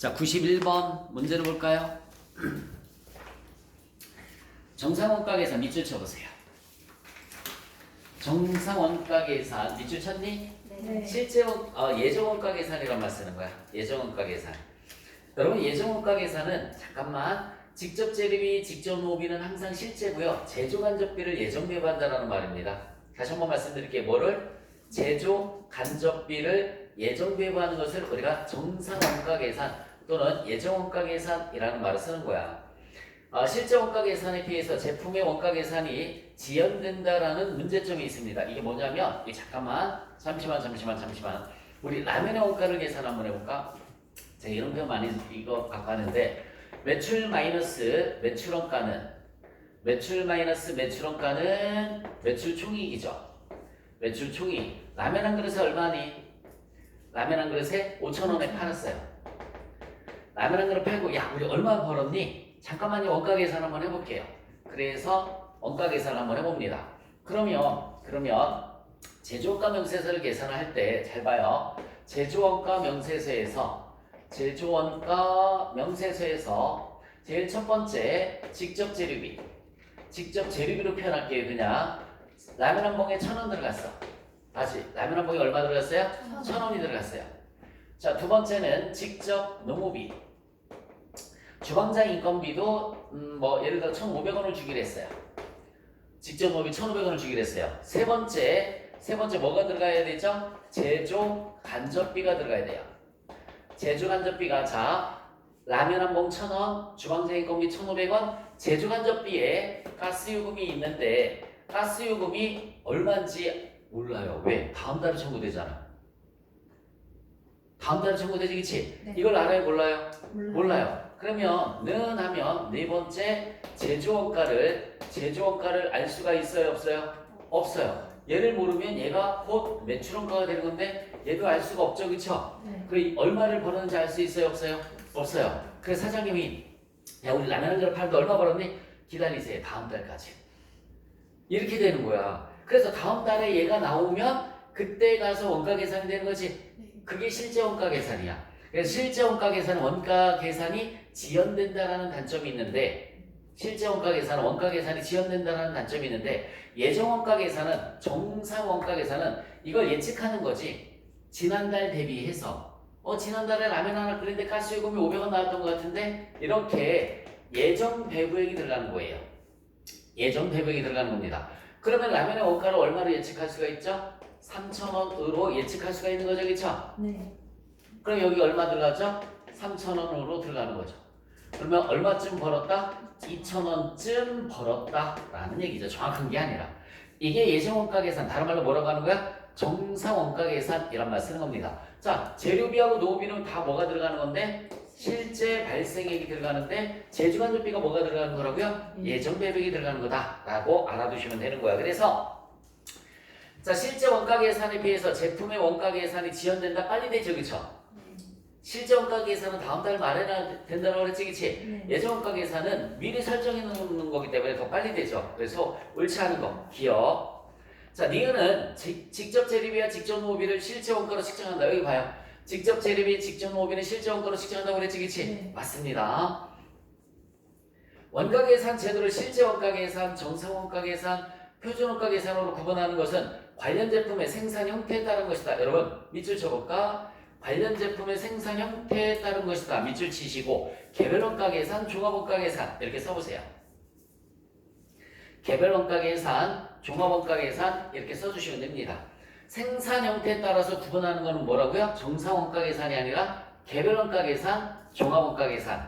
자, 91번 문제를 볼까요? 정상원가 계산 밑줄 쳐보세요. 정상원가 계산 밑줄 쳤니? 네. 실제 원- 어, 예정 원가 계산이란 말 쓰는 거야. 예정 원가 계산. 여러분 예정 원가 계산은 잠깐만 직접 재료비, 직접 노비는 항상 실제고요. 제조 간접비를 예정 배분한다는 말입니다. 다시 한번 말씀드릴게요. 뭐를 제조 간접비를 예정 배분하는 것을 우리가 정상 원가 계산 또는 예정 원가 계산이라는 말을 쓰는 거야. 어, 실제 원가 계산에 비해서 제품의 원가 계산이 지연된다라는 문제점이 있습니다. 이게 뭐냐면 이 잠깐만 잠시만 잠시만 잠시만 우리 라면의 원가를 계산 한번 해볼까? 제가 이런 표현 많이 이거 갖고 하는데 매출 마이너스 매출 원가는 매출 마이너스 매출 원가는 매출 총이익이죠. 매출 총이익 라면 한 그릇에 얼마니? 라면 한 그릇에 5천 원에 팔았어요. 라면 한 그릇 팔고 야 우리 얼마 벌었니? 잠깐만요 원가 계산 한번 해볼게요. 그래서 원가 계산 한번 해봅니다. 그러면 그러면 제조원가 명세서를 계산할 때 잘 봐요. 제조원가 명세서에서 제조원가 명세서에서 제일 첫 번째 직접 재료비 직접 재료비로 표현할게요 그냥 라면 한 봉에 천 원 들어갔어 다시 라면 한 봉에 얼마 들어갔어요? 천 원이 들어갔어요 자 두 번째는 직접 농업비 주방장 인건비도 음, 뭐 예를 들어 1,500원을 주기로 했어요. 직접 농업이 1,500원을 주기로 했어요. 세 번째 세 번째 뭐가 들어가야 되죠? 제조 간접비가 들어가야 돼요. 제조 간접비가 자 라면 한 봉 1,000원, 주방장 인건비 1,500원, 제조 간접비에 가스 요금이 있는데 가스 요금이 얼마인지 몰라요. 왜? 다음 달에 청구되잖아. 다음 달에 청구되지, 그치? 네. 이걸 알아요, 몰라요? 몰라요. 몰라요. 그러면 는 하면 네 번째 제조원가를 제조원가를 알 수가 있어요, 없어요? 없어요. 얘를 모르면 얘가 곧 매출원가가 되는 건데 얘도 알 수가 없죠, 그렇죠? 네. 그 얼마를 벌었는지 알 수 있어요, 없어요? 없어요. 그래서 사장님이 야 우리 라면 한 그릇 팔는데 얼마 벌었니? 기다리세요, 다음 달까지. 이렇게 되는 거야. 그래서 다음 달에 얘가 나오면 그때 가서 원가 계산이 되는 거지. 네. 그게 실제 원가 계산이야. 그래서 실제 원가 계산은 원가 계산이 지연된다라는 단점이 있는데 실제 원가 계산은 원가 계산이 지연된다라는 단점이 있는데 예정 원가 계산은 정상 원가 계산은 이걸 예측하는 거지. 지난달 대비해서 어 지난달에 라면 하나 끓였는데 가스 요금이 500원 나왔던 것 같은데 이렇게 예정 배부액이 들어가는 거예요. 예정 배부액이 들어가는 겁니다. 그러면 라면의 원가를 얼마로 예측할 수가 있죠? 3,000원으로 예측할 수가 있는 거죠, 그렇죠? 네. 그럼 여기 얼마 들어가죠? 3,000원으로 들어가는 거죠. 그러면 얼마쯤 벌었다? 2,000원쯤 벌었다라는 얘기죠. 정확한 게 아니라. 이게 예정원가 계산, 다른 말로 뭐라고 하는 거야? 정상원가 계산이란 말 쓰는 겁니다. 자, 재료비하고 노비는 다 뭐가 들어가는 건데? 실제 발생액이 들어가는데 제주간접비가 뭐가 들어가는 거라고요? 음. 예정 배백이 들어가는 거다라고 알아두시면 되는 거야. 그래서 자 실제 원가 계산에 비해서 제품의 원가 계산이 지연된다 빨리 되죠, 그렇죠? 실제 원가 계산은 다음 달 말에 나 된다고 그랬지, 그치? 네. 예정 원가 계산은 미리 설정해 놓는 거기 때문에 더 빨리 되죠. 그래서 옳지 않은 거 기억. 자, 니은은 직- 직접 재료비와 직접 노비를 실제 원가로 측정한다. 여기 봐요. 직접 재료비, 직접 노비는 실제 원가로 측정한다고 그랬지, 그치? 네. 맞습니다. 원가 계산 제도를 실제 원가 계산, 정상 원가 계산, 표준 원가 계산으로 구분하는 것은 관련 제품의 생산 형태에 따른 것이다. 여러분 밑줄 쳐볼까? 관련 제품의 생산 형태에 따른 것이다. 밑줄 치시고 개별 원가 계산, 종합 원가 계산 이렇게 써보세요. 개별 원가 계산, 종합 원가 계산 이렇게 써주시면 됩니다. 생산 형태에 따라서 구분하는 것은 뭐라고요? 정상 원가 계산이 아니라 개별 원가 계산, 종합 원가 계산.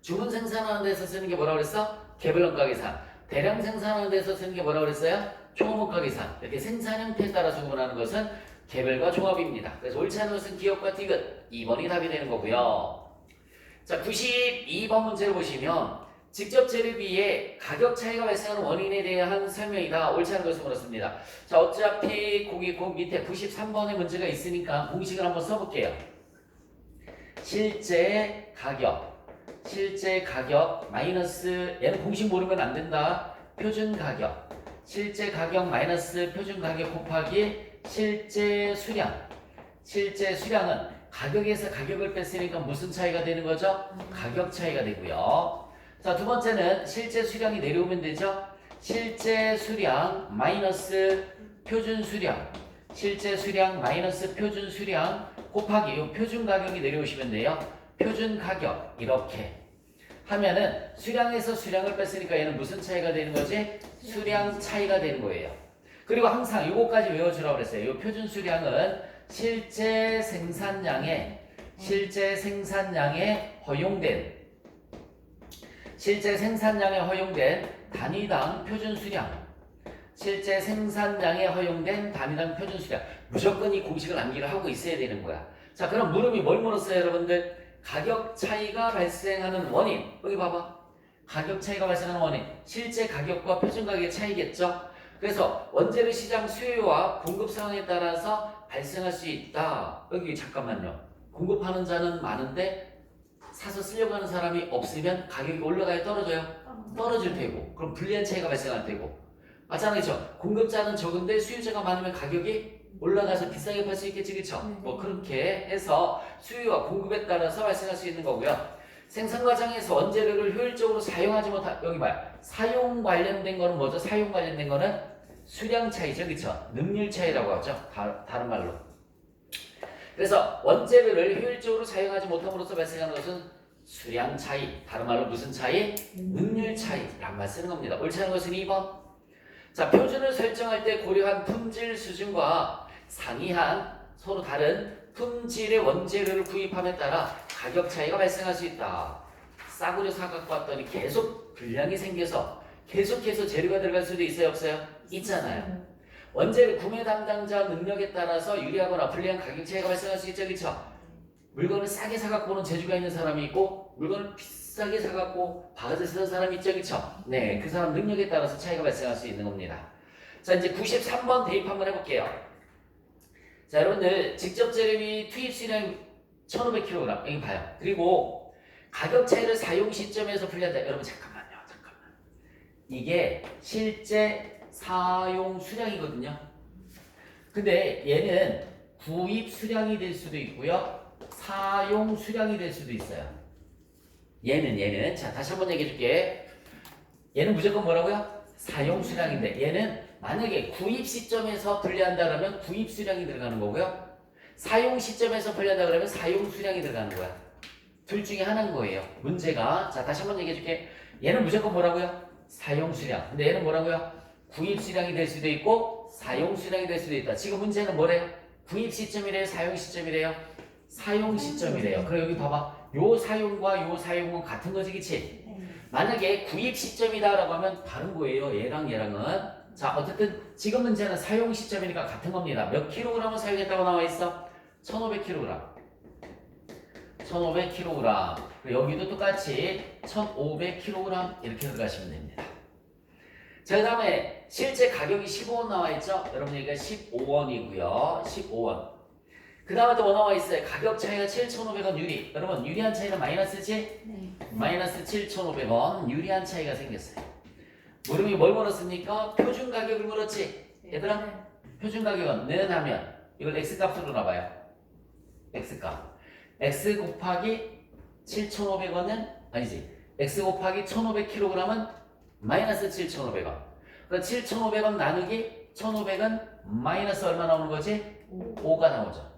주문 생산하는 데서 쓰는 게 뭐라고 그랬어? 개별 원가 계산. 대량 생산하는 데서 쓰는 게 뭐라고 그랬어요? 종합 원가 계산. 이렇게 생산 형태에 따라서 구분하는 것은 개별과 종합입니다. 그래서 옳지 않은 것은 기업과 디귿. 2번이 답이 되는 거고요. 자, 92번 문제를 보시면 직접 재료비의 가격 차이가 발생하는 원인에 대한 설명이다. 옳지 않은 것을 물었습니다. 자, 어차피 거기 그 밑에 93번의 문제가 있으니까 공식을 한번 써볼게요. 실제 가격. 실제 가격 마이너스 얘는 공식 모르면 안 된다. 표준 가격. 실제 가격 마이너스 표준 가격 곱하기 실제 수량. 실제 수량은 가격에서 가격을 뺐으니까 무슨 차이가 되는 거죠? 가격 차이가 되고요. 자, 두 번째는 실제 수량이 내려오면 되죠? 실제 수량 마이너스 표준 수량. 실제 수량 마이너스 표준 수량 곱하기 요 표준 가격이 내려오시면 돼요. 표준 가격 이렇게 하면은 수량에서 수량을 뺐으니까 얘는 무슨 차이가 되는 거지? 수량 차이가 되는 거예요. 그리고 항상 요거까지 외워주라고 그랬어요. 요 표준 수량은 실제 생산량에 실제 생산량에 허용된 실제 생산량에 허용된 단위당 표준 수량 실제 생산량에 허용된 단위당 표준 수량 무조건 이 공식을 암기를 하고 있어야 되는 거야. 자 그럼 물음이 뭘 물었어요 여러분들? 가격 차이가 발생하는 원인 여기 봐봐 가격 차이가 발생하는 원인 실제 가격과 표준 가격의 차이겠죠? 그래서 원재료 시장 수요와 공급 상황에 따라서 발생할 수 있다. 여기 잠깐만요. 공급하는 자는 많은데 사서 쓰려고 하는 사람이 없으면 가격이 올라가야 떨어져요. 떨어질 테고 그럼 불리한 차이가 발생할 테고 맞잖아요. 그죠? 공급자는 적은데 수요자가 많으면 가격이 올라가서 비싸게 팔 수 있겠지 그쵸? 네. 뭐 그렇게 해서 수요와 공급에 따라서 발생할 수 있는 거고요. 생산 과정에서 원재료를 효율적으로 사용하지 못한 여기 봐요. 사용 관련된 거는 뭐죠? 사용 관련된 거는 수량 차이죠, 그쵸? 능률 차이라고 하죠. 다, 다른 말로. 그래서 원재료를 효율적으로 사용하지 못함으로써 발생하는 것은 수량 차이, 다른 말로 무슨 차이? 능률 차이란 말 쓰는 겁니다. 옳지 않은 것은 2번. 자, 표준을 설정할 때 고려한 품질 수준과 상이한 서로 다른 품질의 원재료를 구입함에 따라 가격 차이가 발생할 수 있다. 싸구려 사갖고 왔더니 계속 불량이 생겨서 계속해서 재료가 들어갈 수도 있어요, 없어요? 있잖아요. 원재료 구매 담당자 능력에 따라서 유리하거나 불리한 가격 차이가 발생할 수 있죠, 그렇죠? 물건을 싸게 사갖고 오는 재주가 있는 사람이 있고 물건을 비싸게 사갖고 바가지 쓰는 사람이 있죠, 그렇죠? 네, 그 사람 능력에 따라서 차이가 발생할 수 있는 겁니다. 자, 이제 93번 대입 한번 해볼게요. 자, 여러분들 직접 재료비 투입 수량 1,500kg 여기 봐요. 그리고 가격 차이를 사용 시점에서 분리한다. 여러분 잠깐만요, 잠깐만. 이게 실제 사용 수량이거든요. 근데 얘는 구입 수량이 될 수도 있고요. 사용 수량이 될 수도 있어요. 얘는 얘는 자 다시 한번 얘기해 줄게. 얘는 무조건 뭐라고요? 사용 수량인데 얘는 만약에 구입 시점에서 분리한다 그러면 구입 수량이 들어가는 거고요. 사용 시점에서 분리한다 그러면 사용 수량이 들어가는 거야. 둘 중에 하나인 거예요. 문제가 자 다시 한번 얘기해 줄게. 얘는 무조건 뭐라고요? 사용 수량. 근데 얘는 뭐라고요? 구입 수량이 될 수도 있고 사용 수량이 될 수도 있다. 지금 문제는 뭐래요? 구입 시점이래요? 사용 시점이래요? 사용 시점이래요. 그럼 여기 봐봐. 요 사용과 요 사용은 같은 거지, 그치? 만약에 구입 시점이다라고 하면 다른 거예요. 얘랑 얘랑은. 자, 어쨌든 지금 문제는 사용 시점이니까 같은 겁니다. 몇 킬로그램을 사용했다고 나와 있어? 1500kg. 1500kg. 여기도 똑같이 1500kg 이렇게 들어가시면 됩니다. 자, 그 다음에 실제 가격이 15원 나와 있죠? 여러분 여기가 15원이고요. 15원. 그 다음에 또 뭐 나와 있어요? 가격 차이가 7,500원 유리. 여러분 유리한 차이는 마이너스지? 마이너스 7,500원 유리한 차이가 생겼어요. 물음이 뭘 물었습니까? 표준 가격을 물었지. 얘들아 표준 가격은 는 하면 이걸 x 값으로 놔봐요. x 값. x 곱하기 7,500원은 아니지. x 곱하기 1,500kg은 마이너스 7,500원. 그럼 7,500원 나누기 1,500은 마이너스 얼마 나오는 거지? 5가 나오죠.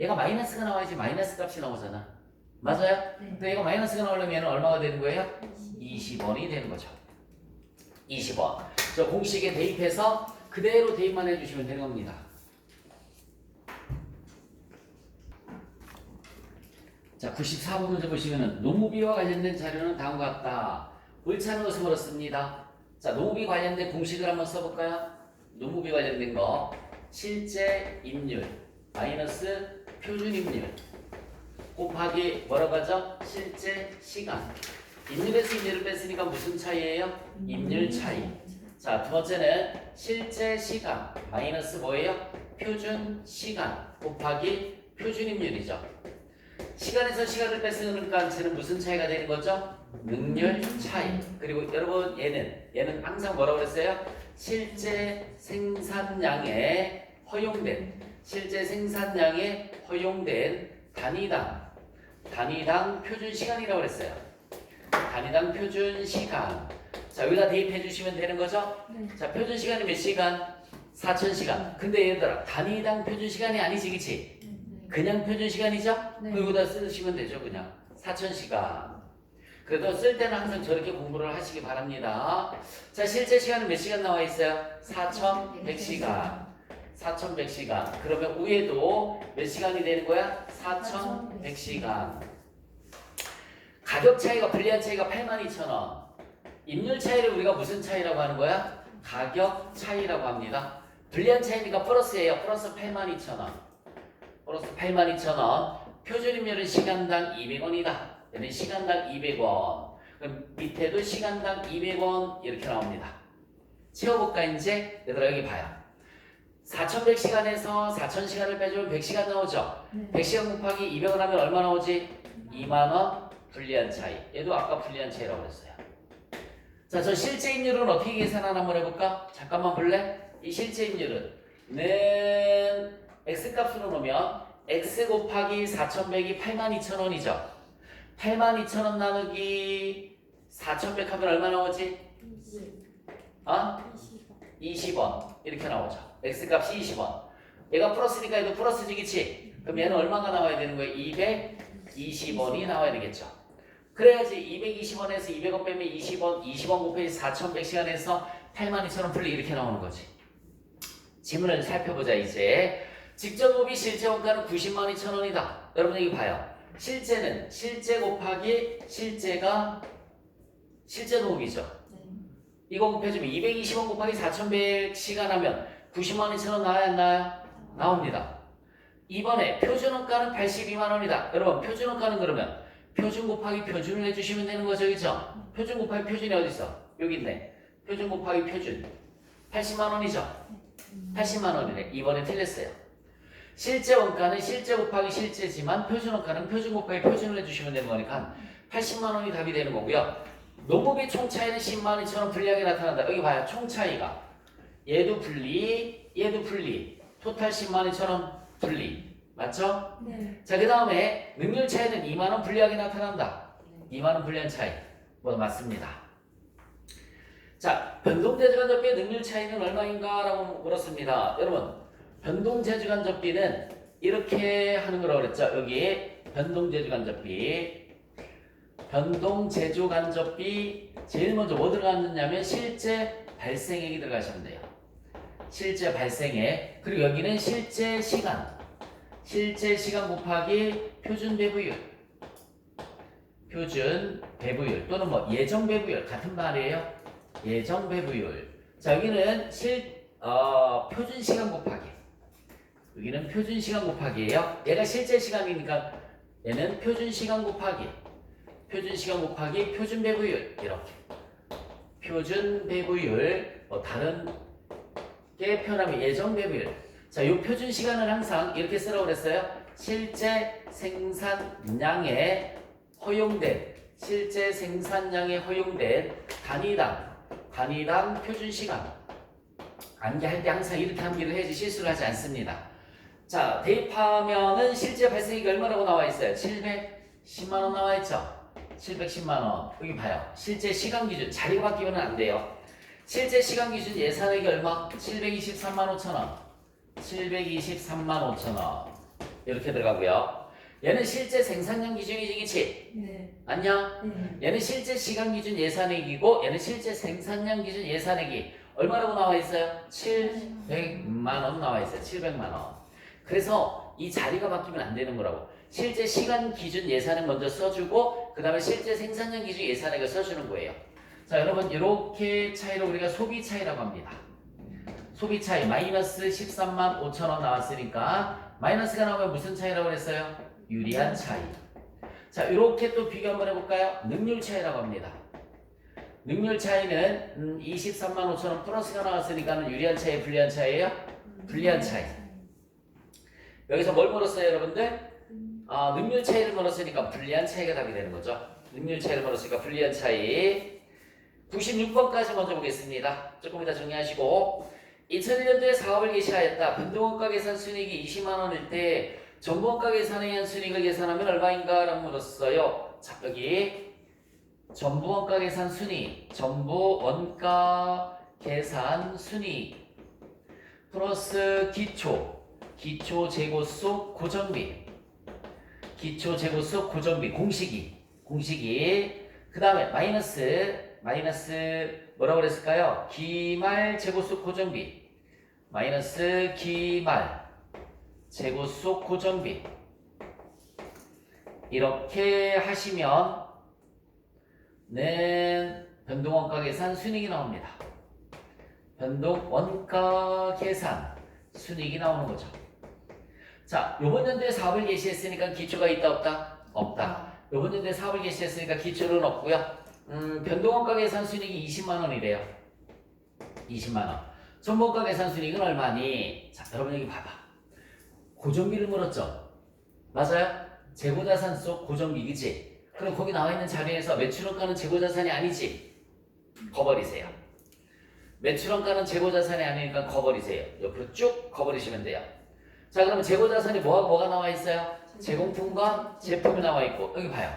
얘가 마이너스가 나와야지 마이너스 값이 나오잖아. 맞아요? 근데 얘가 마이너스가 나오려면 얘는 얼마가 되는 거예요? 20원이 되는 거죠. 20원. 저 공식에 대입해서 그대로 대입만 해주시면 되는 겁니다. 자, 94번 문제 보시면은 농무비와 관련된 자료는 다음과 같다. 옳지 것을 물었습니다. 자, 농무비 관련된 공식을 한번 써볼까요? 농무비 관련된 거. 실제 임률 마이너스 표준 임률 곱하기 뭐라고 하죠? 실제 시간. 임률에서 임률을 뺐으니까 무슨 차이예요? 임률 차이. 자, 두 번째는 실제 시간 마이너스 뭐예요? 표준 시간 곱하기 표준 임률이죠. 시간에서 시간을 뺐으니까 쟤는 무슨 차이가 되는 거죠? 능률 차이. 그리고 여러분 얘는 얘는 항상 뭐라고 그랬어요? 실제 생산량에 허용된 실제 생산량에 허용된 단위당 단위당 표준 시간이라고 그랬어요. 단위당 표준 시간. 자 여기다 대입해 주시면 되는 거죠? 네. 자 표준 시간이 몇 시간? 4,000시간. 근데 얘들아 단위당 표준 시간이 아니지 그치? 네. 그냥 표준 시간이죠? 네. 그 여기다 쓰시면 되죠 그냥 4,000시간. 그래도 쓸 때는 항상 저렇게 공부를 하시기 바랍니다. 자 실제 시간은 몇 시간 나와 있어요? 4,100시간. 4,100시간. 그러면 위에도 몇 시간이 되는 거야? 4,100시간. 가격 차이가 불리한 차이가 82,000원. 임률 차이를 우리가 무슨 차이라고 하는 거야? 가격 차이라고 합니다. 불리한 차이니까 플러스예요. 플러스 82,000원. 플러스 82,000원. 표준 임률은 시간당 200원이다. 얘는 시간당 200원. 그럼 밑에도 시간당 200원 이렇게 나옵니다. 채워볼까 이제? 얘들아 여기 봐요. 4,100시간에서 4,000시간을 빼주면 100시간 나오죠? 네. 100시간 곱하기 200을 하면 얼마 나오지? 2만원 불리한 차이. 얘도 아까 불리한 차이라고 그랬어요. 자, 저 실제 임률은 어떻게 계산하나 한번 해볼까? 잠깐만 볼래? 이 실제 임률은 는 x값으로 놓으면 x 곱하기 4,100이 82,000원이죠. 82,000원 나누기 4,100 하면 얼마 나오지? 어? 20원 이렇게 나오죠. x 값이 20원. 얘가 플러스니까 얘도 플러스지 그치? 그럼 얘는 얼마가 나와야 되는 거예요? 220원이 나와야 되겠죠. 그래야지 220원에서 200원 빼면 20원, 20원 곱하기 4,100시간에서 82,000원 풀리 이렇게 나오는 거지. 지문을 살펴보자 이제. 직접 호비 실제 원가는 90만 2천 원이다. 여러분 여기 봐요. 실제는 실제 곱하기 실제가 실제 노업이죠. 이거 곱해주면 220원 곱하기 4,100시간 하면 90만 2천 원 나와야 안 나와요? 나옵니다. 이번에 표준원가는 82만 원이다. 여러분 표준원가는 그러면 표준 곱하기 표준을 해주시면 되는 거죠, 그죠? 표준 곱하기 표준이 어디 있어? 여기 있네. 표준 곱하기 표준 80만 원이죠. 80만 원이네. 이번에 틀렸어요. 실제 원가는 실제 곱하기 실제지만 표준 원가는 표준 곱하기 표준을 해주시면 되는 거니까 80만 원이 답이 되는 거고요. 농업의 총 차이는 10만 2천 원 불리하게 나타난다. 여기 봐요. 총 차이가 얘도 분리, 얘도 분리. 토탈 10만 2천 원 분리. 맞죠? 네. 자, 그 다음에 능률 차이는 2만 원 불리하게 나타난다. 2만 원 불리한 차이. 뭐 맞습니다. 자, 변동재주간접비의 능률 차이는 얼마인가 라고 물었습니다. 여러분, 변동재주간접비는 이렇게 하는 거라고 그랬죠. 여기 변동재주간접비. 변동재주간접비 제일 먼저 뭐 들어갔느냐면 실제 발생액이 들어가시면 돼요. 실제 발생액. 그리고 여기는 실제 시간. 실제 시간 곱하기 표준 배부율. 표준 배부율 또는 뭐 예정 배부율 같은 말이에요. 예정 배부율. 자 여기는 실 어, 표준 시간 곱하기. 여기는 표준 시간 곱하기예요. 얘가 실제 시간이니까 얘는 표준 시간 곱하기. 표준 시간 곱하기 표준 배부율 이렇게. 표준 배부율 뭐 다른 게 표현하면 예정 배부율. 자, 이 표준 시간은 항상 이렇게 쓰라고 그랬어요. 실제 생산량에 허용된 실제 생산량에 허용된 단위당 단위당 표준 시간 암기할 때 항상 이렇게 암기를 해야지 실수를 하지 않습니다. 자, 대입하면은 실제 발생액이 얼마라고 나와 있어요? 710만 원 나와 있죠. 710만 원. 여기 봐요. 실제 시간 기준 자리가 바뀌면 안 돼요. 실제 시간 기준 예산액이 얼마? 723만 5천 원. 723만 5천 원. 이렇게 들어가고요. 얘는 실제 생산량 기준이지, 그치? 네. 안녕? 네. 얘는 실제 시간 기준 예산액이고 얘는 실제 생산량 기준 예산액이 얼마라고 나와 있어요? 700만 원 나와 있어요. 700만 원. 그래서 이 자리가 바뀌면 안 되는 거라고. 실제 시간 기준 예산을 먼저 써주고 그 다음에 실제 생산량 기준 예산액을 써주는 거예요. 자 여러분 이렇게 차이를 우리가 소비 차이라고 합니다. 소비 차이 마이너스 13만 5천 원 나왔으니까 마이너스가 나오면 무슨 차이라고 그랬어요? 유리한 차이. 자, 이렇게 또 비교 한번 해볼까요? 능률 차이라고 합니다. 능률 차이는 음, 23만 5천 원 플러스가 나왔으니까는 유리한 차이, 불리한 차이예요? 불리한 차이. 여기서 뭘 물었어요, 여러분들? 아, 능률 차이를 물었으니까 불리한 차이가 답이 되는 거죠. 능률 차이를 물었으니까 불리한 차이. 96번까지 먼저 보겠습니다. 조금 이따 정리하시고 2001년도에 사업을 개시하였다. 변동원가 계산 순이익이 20만 원일 때 정보원가 계산에 의한 순이익을 계산하면 얼마인가? 라고 물었어요. 자, 여기 전부원가 계산 순이익, 전부원가 계산 순이익 플러스 기초, 기초 재고 속 고정비, 기초 재고 속 고정비 공식이, 공식이 그 다음에 마이너스, 마이너스 뭐라고 그랬을까요? 기말 재고 속 고정비 마이너스 기말 재고 속 고정비 이렇게 하시면 는 변동 원가 계산 순이익이 나옵니다. 변동 원가 계산 순이익이 나오는 거죠. 자, 요번 연도에 사업을 개시했으니까 기초가 있다 없다? 없다. 요번 연도에 사업을 개시했으니까 기초는 없고요. 음, 변동 원가 계산 순이익이 20만 원이래요. 20만 원. 전문가 계산 순이익은 얼마니? 자, 여러분 여기 봐봐. 고정비를 물었죠. 맞아요? 재고자산 속 고정비 그지? 그럼 거기 나와 있는 자리에서 매출원가는 재고자산이 아니지? 거버리세요. 매출원가는 재고자산이 아니니까 거버리세요. 옆으로 쭉 거버리시면 돼요. 자, 그러면 재고자산이 뭐하고 뭐가 나와 있어요? 제공품과 제품이 나와 있고 여기 봐요.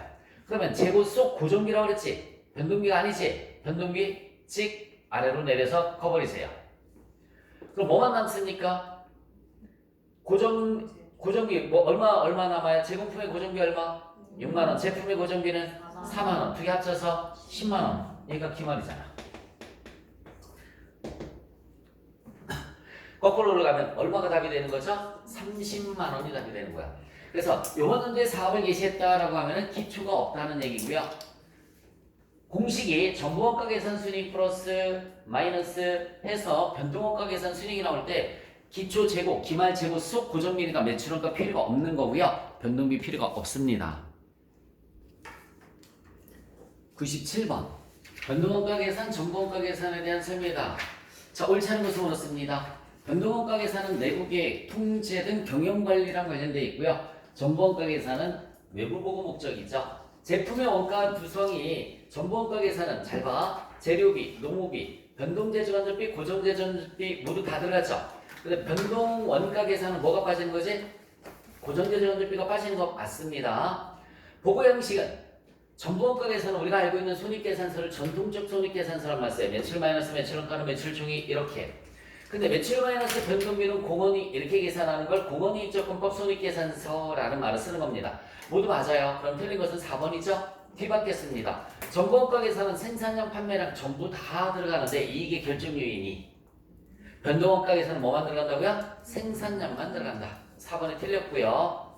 그러면 재고 속 고정비라고 그랬지? 변동비가 아니지? 변동비 찍 아래로 내려서 커버리세요. 그럼 뭐만 남습니까? 고정 고정비 뭐 얼마 얼마 남아요? 제공품의 고정비 얼마? 6만 원. 제품의 고정비는 4만 원. 두 개 합쳐서 10만 원. 얘가 기말이잖아. 거꾸로로 가면 얼마가 답이 되는 거죠? 30만 원이 답이 되는 거야. 그래서 요번 연도에 사업을 개시했다라고 하면은 기초가 없다는 얘기고요. 공식이 정보원가 계산 순이익 플러스 마이너스 해서 변동원가 계산 순이익이 나올 때 기초 재고, 기말 재고 속 고정비니까 매출원가 필요가 없는 거고요. 변동비 필요가 없습니다. 97번 변동원가 계산, 정보원가 계산에 대한 설명이다. 자, 않은 것을 물었습니다. 변동원가 계산은 계획, 통제 등 경영 관리랑 관련되어 있고요. 정보원가 계산은 외부 보고 목적이죠. 제품의 원가 구성이 정보원가 계산은 잘 봐. 재료비, 농무비, 변동재조간접비, 고정재조간접비 모두 다 들어갔죠. 근데 변동 원가 계산은 뭐가 빠지는 거지? 고정재조간접비가 빠지는 거 맞습니다. 보고 형식은 정보원가 계산은 우리가 알고 있는 손익계산서를 전통적 손익계산서란 말 써요. 매출 마이너스 매출 원가는 매출 총이 이렇게. 근데 매출 마이너스 변동비는 공원이 이렇게 계산하는 걸 공원이 입적분법 손익계산서라는 말을 쓰는 겁니다. 모두 맞아요. 그럼 틀린 것은 4번이죠? 뒤받겠습니다. 정보원가 계산은 생산량 판매량 전부 다 들어가는데 이게 결정 요인이 변동원가 계산은 뭐만 들어간다고요? 생산량만 들어간다. 4번이 틀렸고요.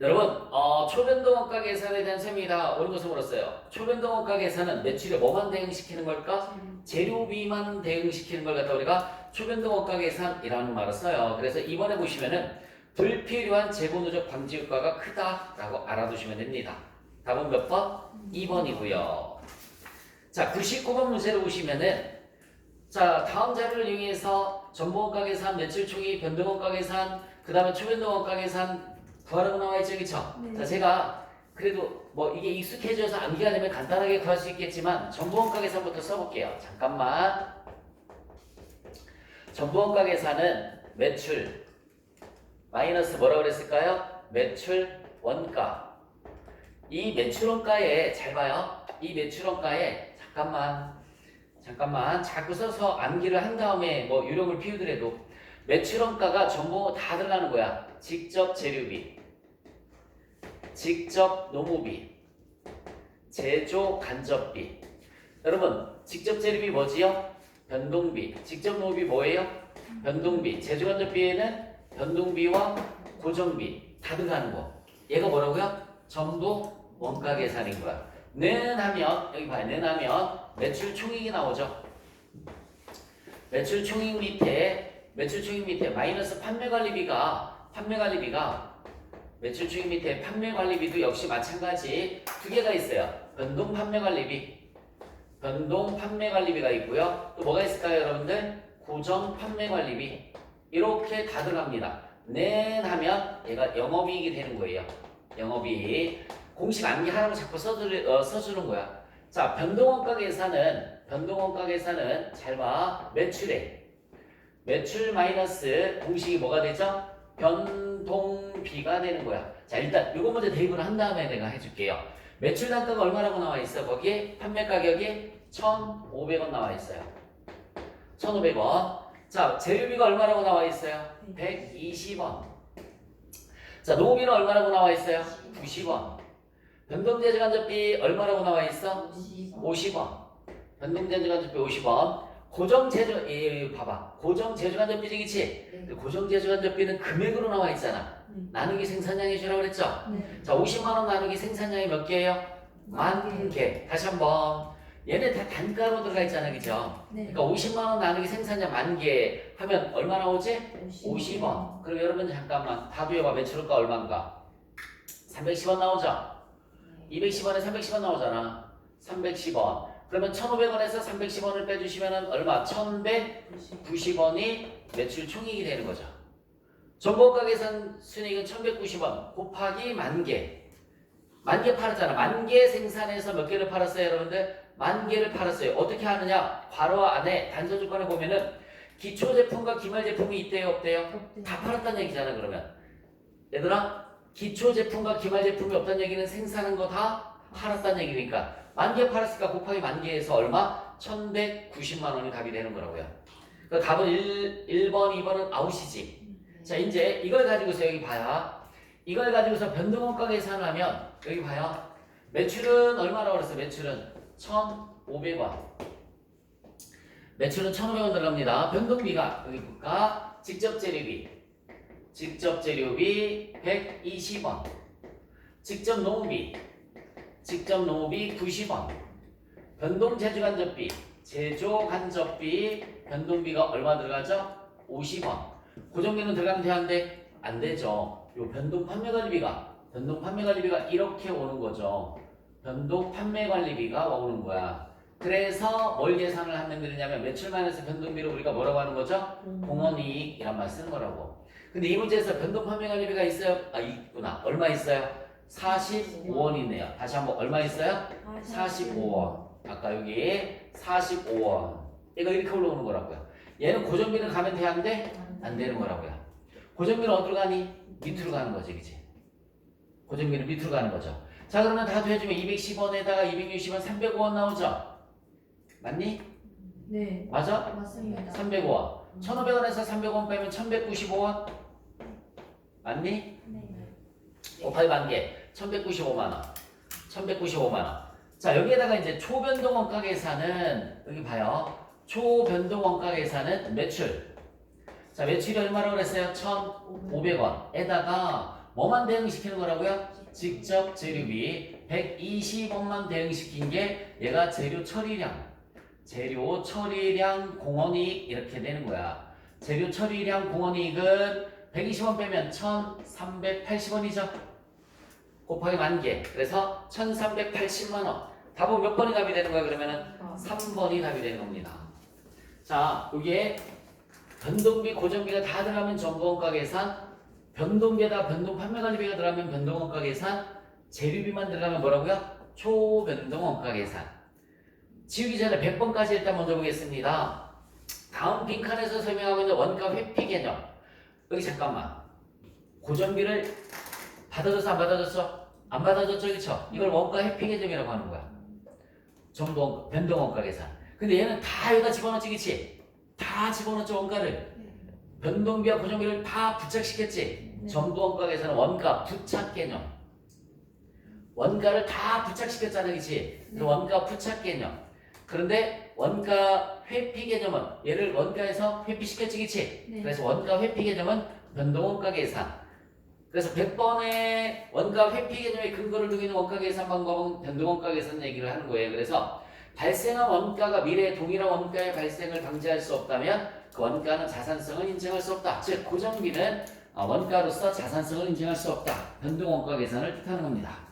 여러분, 어, 초변동원가 계산에 대한 셈이다. 옳은 것을 물었어요. 초변동원가 계산은 매출에 뭐만 대응시키는 걸까? 재료비만 대응시키는 걸 갖다 우리가 초변동원가 계산이라는 말을 써요. 그래서 이번에 보시면은 불필요한 재고 누적 방지 효과가 크다라고 알아두시면 됩니다. 답은 몇 번? 2번이고요. 자, 99번 문제를 보시면은 자, 다음 자료를 이용해서 전보원 가 계산, 매출 총액, 변동원 가 계산, 그 다음에 초변동원 가 계산 구하라고 나와 있죠, 그쵸? 네. 자, 제가 그래도 뭐 이게 익숙해져서 암기가 되면 간단하게 구할 수 있겠지만 전보원 가 계산부터 써볼게요. 잠깐만. 전보원 가 계산은 매출 마이너스 뭐라 그랬을까요? 매출 원가. 이 매출 원가에 잘 봐요. 이 매출 원가에 잠깐만 잠깐만 자꾸 써서 암기를 한 다음에 뭐 요령을 피우더라도 매출 원가가 전부 다 들어가는 거야. 직접 재료비, 직접 노무비, 제조 간접비. 여러분, 직접 재료비 뭐지요? 변동비. 직접 노무비 뭐예요? 변동비. 제조 간접비에는 변동비와 고정비 다 들어가는 거. 얘가 뭐라고요? 전부 원가 계산인 거야. 는 하면 여기 봐요. 는 하면 매출 총액이 나오죠. 매출 총액 밑에 매출 총액 밑에 마이너스 판매 관리비가 판매 관리비가 매출 총액 밑에 판매 관리비도 역시 마찬가지 두 개가 있어요. 변동 판매 관리비, 변동 판매 관리비가 있고요. 또 뭐가 있을까요, 여러분들? 고정 판매 관리비 이렇게 다 들어갑니다. 는 하면 얘가 영업이익이 되는 거예요. 영업이익 공식 암기하라고 자꾸 써주, 어, 써주는 거야. 자, 변동원가 계산은 변동원가 계산은 잘 봐. 매출에 매출 마이너스 공식이 뭐가 되죠? 변동비가 되는 거야. 자 일단 이거 먼저 대입을 한 다음에 내가 해줄게요. 매출 단가가 얼마라고 나와 있어? 거기에 판매 가격이 1,500원 나와 있어요. 1,500원. 자 재료비가 얼마라고 나와 있어요? 120원. 자 노무비는 얼마라고 나와 있어요? 90원. 변동재주 간접비 얼마라고 나와 있어? 50원. 변동재주 간접비 50원. 고정재주 이 봐봐. 고정재주 간접비지 그치? 근데 고정재주 간접비는 금액으로 나와 있잖아. 네. 나누기 생산량이 주라고 그랬죠? 네. 자 50만 원 나누기 생산량이 몇 개예요? 만 개. 다시 한 번. 얘네 다 단가로 들어가 있잖아, 그죠? 네. 그러니까 50만 원 나누기 생산량 만 개 하면 얼마 나오지? 50 원. 그럼 여러분 잠깐만 다도해봐 매출가 얼마인가? 310원 나오죠? 210원에 310원 나오잖아. 310원. 그러면 1,500원에서 310원을 빼주시면 얼마? 1,190원이 매출 총액이 되는 거죠. 정보가 계산 순이익은 1,190원 곱하기 만 개. 만 개 팔았잖아. 만 개 생산해서 몇 개를 팔았어요, 여러분들? 만 개를 팔았어요. 어떻게 하느냐? 괄호 안에 단서 조건에 보면은 기초 제품과 기말 제품이 있대요, 없대요? 다 팔았다는 얘기잖아 그러면 얘들아 기초 제품과 기말 제품이 없다는 얘기는 생산한 거 다 팔았다는 얘기니까 만 개 팔았으니까 곱하기 만 개에서 얼마? 1190만 원이 답이 되는 거라고요 그 답은 1, 1번 2번은 아웃이지 자 이제 이걸 가지고서 여기 봐야 이걸 가지고서 변동원가 계산하면 여기 봐요 매출은 얼마라고 그랬어 매출은 1500원 매출은 1,500원 들어갑니다. 변동비가 여기 볼까? 직접 재료비. 직접 재료비 120원. 직접 농비. 직접 농비 90원. 변동 제조 간접비. 제조 간접비 변동비가 얼마 들어가죠? 50원. 고정비는 들어가면 되는데 안 되죠. 요 변동 판매 관리비가 변동 판매 관리비가 이렇게 오는 거죠. 변동 판매 관리비가 오는 거야. 그래서 뭘 계산을 하면 되느냐면 매출만 해서 변동비를 우리가 뭐라고 하는 거죠? 공원이익이란 말 쓰는 거라고. 근데 이 문제에서 변동 판매 관리비가 있어요? 아 있구나. 얼마 있어요? 45원이네요. 다시 한번 얼마 있어요? 45원. 아까 여기 45원. 이거 이렇게 올라오는 거라고요. 얘는 고정비는 가면 돼, 안 돼? 안 되는 거라고요. 고정비는 어디로 가니? 밑으로 가는 거지, 그치? 고정비는 밑으로 가는 거죠. 자, 그러면 다 더해주면 210원에다가 260원, 305원 나오죠? 맞니? 네. 맞아? 맞습니다. 305원. 1,500원에서 300원 빼면 1,195원. 맞니? 네. 곱하기 만 개. 1,195만 원. 1,195만 원. 자, 여기에다가 이제 초변동 원가 계산은 여기 봐요. 초변동 원가 계산은 매출. 자, 매출이 얼마라고 그랬어요? 1,500원에다가 뭐만 대응시키는 거라고요? 직접 재료비 120원만 대응시킨 게 얘가 재료 처리량. 재료 처리량 공원이익 이렇게 되는 거야. 재료 처리량 공원이익은 120원 빼면 1380원이죠. 곱하기 만 개. 그래서 1380만 원. 답은 몇 번이 답이 되는 거야 그러면은 3번이 답이 되는 겁니다. 자, 여기에 변동비, 고정비가 다 들어가면 정보원가 계산, 변동비에다 변동 판매 관리비가 들어가면 변동원가 계산, 재료비만 들어가면 뭐라고요? 초변동원가 계산. 지우기 전에 100번까지 일단 먼저 보겠습니다. 다음 빈칸에서 설명하고 있는 원가 회피 개념. 여기 잠깐만. 고정비를 받아줬어 안 받아줬어? 안 받아줬죠 그쵸? 이걸 원가 회피 개념이라고 하는 거야. 정보 변동 원가 계산. 근데 얘는 다 여기다 집어넣지 그치? 다 집어넣죠 원가를. 변동비와 고정비를 다 부착시켰지. 네. 정보 원가 계산은 원가 부착 개념. 원가를 다 부착시켰잖아 그치? 네. 원가 부착 개념. 그런데 원가 회피 개념은 얘를 원가에서 회피시켰지 그치? 네. 그래서 원가 회피 개념은 변동원가 계산. 그래서 100번의 원가 회피 개념의 근거를 두고 있는 원가 계산 방법은 변동원가 계산 얘기를 하는 거예요. 그래서 발생한 원가가 미래의 동일한 원가의 발생을 방지할 수 없다면 그 원가는 자산성을 인정할 수 없다. 즉 고정비는 어, 원가로서 자산성을 인정할 수 없다. 변동원가 계산을 뜻하는 겁니다.